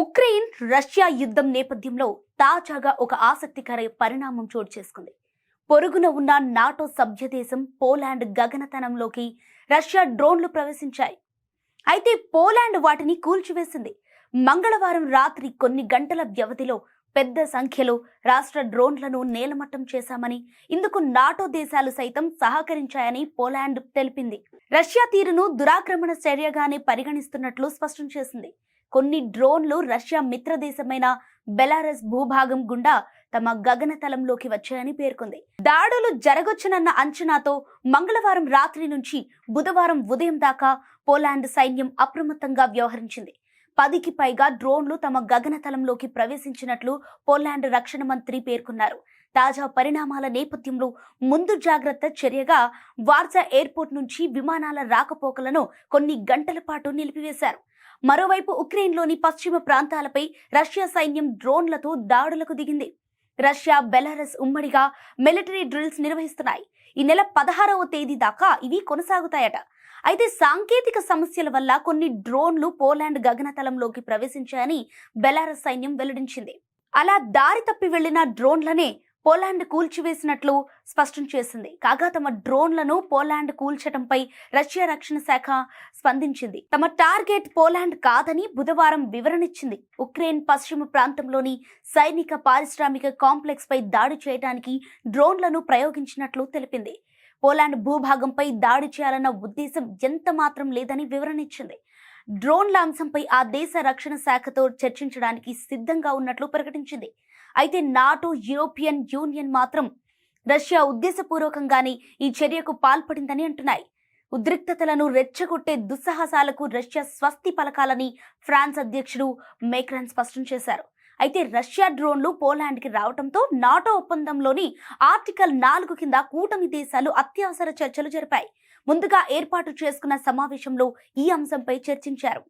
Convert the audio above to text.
Ukraine Russia యుద్ధం నేపథ్యంలో తాజాగా ఒక ఆసక్తికర పరిణామం చోటు చేసుకుంది. పొరుగున ఉన్న నాటో సభ్య దేశం పోలాండ్ గగనతనంలోకి రష్యా డ్రోన్లు ప్రవేశించాయి. అయితే పోలాండ్ వాటిని కూల్చివేసింది. మంగళవారం రాత్రి కొన్ని గంటల వ్యవధిలో పెద్ద సంఖ్యలో రాష్ట్ర డ్రోన్లను నేలమట్టం చేశామని ఇందుకు నాటో దేశాలు సైతం సహకరించాయని పోలాండ్ తెలిపింది. రష్యా తీరును దురాక్రమణ చర్యగానే పరిగణిస్తున్నట్లు స్పష్టం చేసింది. కొన్ని డ్రోన్లు రష్యా మిత్రదేశమైన బెలారస్ భూభాగం గుండా తమ గగనతలంలోకి వచ్చాయని పేర్కొంది. దాడులు జరగొచ్చునన్న అంచనాతో మంగళవారం రాత్రి నుంచి బుధవారం ఉదయం దాకా పోలాండ్ సైన్యం అప్రమత్తంగా వ్యవహరించింది. పదికి పైగా డ్రోన్లు తమ గగనతలంలోకి ప్రవేశించినట్లు పోలాండ్ రక్షణ మంత్రి పేర్కొన్నారు. తాజా పరిణామాల నేపథ్యంలో ముందు జాగ్రత్త చర్యగా వార్జా ఎయిర్పోర్ట్ నుంచి విమానాల రాకపోకలను కొన్ని గంటల పాటు నిలిపివేశారు. మరోవైపు ఉక్రెయిన్లోని పశ్చిమ ప్రాంతాలపై రష్యా సైన్యం డ్రోన్లతో దాడులకు దిగింది. రష్యా బెలారస్ ఉమ్మడిగా మిలిటరీ డ్రిల్స్ నిర్వహిస్తున్నాయి. ఈ నెల పదహారవ తేదీ దాకా ఇవి కొనసాగుతాయట. అయితే సాంకేతిక సమస్యల వల్ల కొన్ని డ్రోన్లు పోలాండ్ గగనతలంలోకి ప్రవేశించాయని బెలారస్ సైన్యం వెల్లడించింది. అలా దారి తప్పి వెళ్ళిన డ్రోన్లనే పోలాండ్ కూల్చివేసినట్లు స్పష్టం చేసింది. కాగా తమ డ్రోన్లను పోలాండ్ కూల్చటంపై రష్యా రక్షణ శాఖ స్పందించింది. తమ టార్గెట్ పోలాండ్ కాదని బుధవారం వివరణిచ్చింది. ఉక్రెయిన్ పశ్చిమ ప్రాంతంలోని సైనిక పారిశ్రామిక కాంప్లెక్స్ పై దాడి చేయడానికి డ్రోన్లను ప్రయోగించినట్లు తెలిపింది. పోలాండ్ భూభాగంపై దాడి చేయాలన్న ఉద్దేశం ఎంత మాత్రం లేదని వివరణిచ్చింది. డ్రోన్ల అంశంపై ఆ దేశ రక్షణ శాఖతో చర్చించడానికి సిద్ధంగా ఉన్నట్లు ప్రకటించింది. అయితే నాటో యూరోపియన్ యూనియన్ మాత్రం రష్యా ఉద్దేశపూర్వకంగానే ఈ చర్యకు పాల్పడిందని అంటున్నాయి. ఉద్రిక్తతలను రెచ్చగొట్టే దుస్సాహసాలకు రష్యా స్వస్తి పలకాలని ఫ్రాన్స్ అధ్యక్షుడు మేక్రాన్ స్పష్టం చేశారు. అయితే రష్యా డ్రోన్లు పోలాండ్కి రావడంతో నాటో ఒప్పందంలోని ఆర్టికల్ నాలుగు కింద కూటమి దేశాలు అత్యవసర చర్చలు జరిపాయి. ముందుగా ఏర్పాటు చేసుకున్న సమావేశంలో ఈ అంశంపై చర్చించారు.